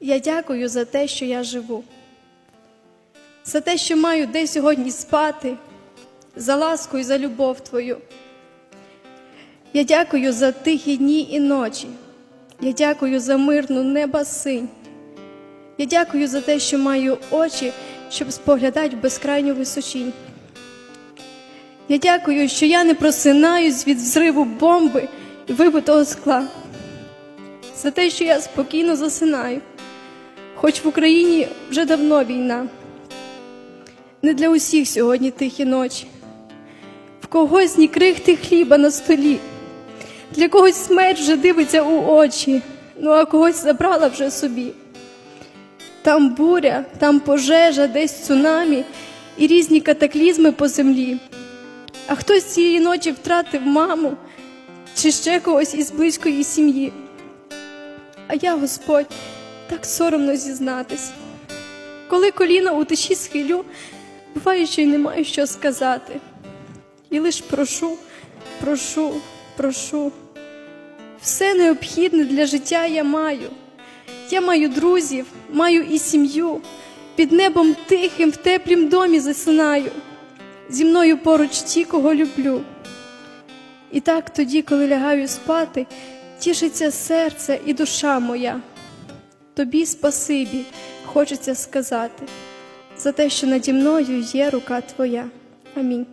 Я дякую за те, що я живу, за те, що маю де сьогодні спати, за ласку і за любов Твою. Я дякую за тихі дні і ночі. Я дякую за мирну неба синь. Я дякую за те, що маю очі, щоб споглядати в безкрайню височінь. Я дякую, що я не просинаюсь від взриву бомби і вибитого скла. За те, що я спокійно засинаю, хоч в Україні вже давно війна. Не для усіх сьогодні тихі ночі, в когось ні крихти хліба на столі, для когось смерть вже дивиться у очі, ну а когось забрала вже собі. Там буря, там пожежа, десь цунамі і різні катаклізми по землі. А хтось цієї ночі втратив маму чи ще когось із близької сім'ї. А я, Господь, так соромно зізнатись. Коли коліна у тиші схилю, буває, що й не маю що сказати. І лиш прошу, прошу, прошу. Все необхідне для життя я маю. Я маю друзів, маю і сім'ю. Під небом тихим в теплім домі засинаю. Зі мною поруч ті, кого люблю. І так тоді, коли лягаю спати, тішиться серце і душа моя. Тобі спасибі, хочеться сказати, за те, що наді мною є рука Твоя. Амінь.